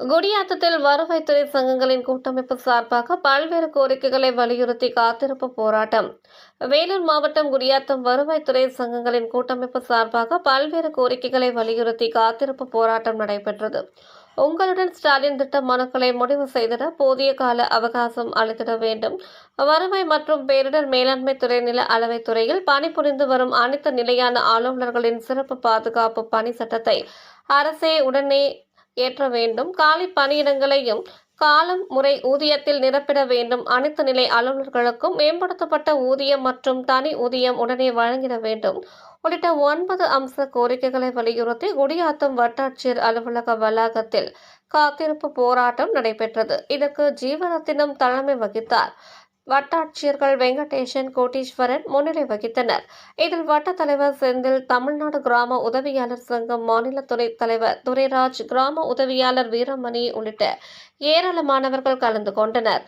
குடியாத்தத்தில் வருவாய்த்துறை சங்கங்களின் கூட்டமைப்பு சார்பாக பல்வேறு கோரிக்கைகளை வலியுறுத்தி காத்திருப்பு போராட்டம். வேலூர் மாவட்டம் குடியாத்தம் வருவாய்த்துறை சங்கங்களின் கூட்டமைப்பு சார்பாக பல்வேறு கோரிக்கைகளை வலியுறுத்தி காத்திருப்பு போராட்டம் நடைபெற்றது. உங்களுடன் ஸ்டாலின் திட்ட மனுக்களை முடிவு செய்திட போதிய கால அவகாசம் அளித்திட வேண்டும். வருவாய் மற்றும் பேரிடர் மேலாண்மை துறை நில அளவை துறையில் பணிபுரிந்து வரும் அனைத்து நிலையான ஆளுநர்களின் சிறப்பு பாதுகாப்பு பணி சட்டத்தை அரசே உடனே ஏற்ற வேண்டும். காலி பணியிடங்களையும் காலம் முறை ஊதியத்தில் நிரப்பிட வேண்டும். அனைத்து நிலை அலுவலர்களுக்கும் மேம்படுத்தப்பட்ட ஊதியம் மற்றும் தனி ஊதியம் உடனே வழங்கிட வேண்டும். உள்ளிட்ட ஒன்பது அம்ச கோரிக்கைகளை வலியுறுத்தி குடியாத்தம் வட்டாட்சியர் அலுவலக வளாகத்தில் காத்திருப்பு போராட்டம் நடைபெற்றது. இதற்கு ஜீவரத்தினம் தலைமை வகித்தார். வட்டாட்சியர்கள் வெங்கடேசன் கோட்டீஸ்வரன் முன்னிலை வகித்தனர். இதில் வட்ட தலைவர் செந்தில் தமிழ்நாடு கிராம உதவியாளர் சங்கம் மாநில துணைத் தலைவர் துரைராஜ் கிராம உதவியாளர் வீரமணி உள்ளிட்ட ஏராளமானவர்கள் கலந்து கொண்டனர்.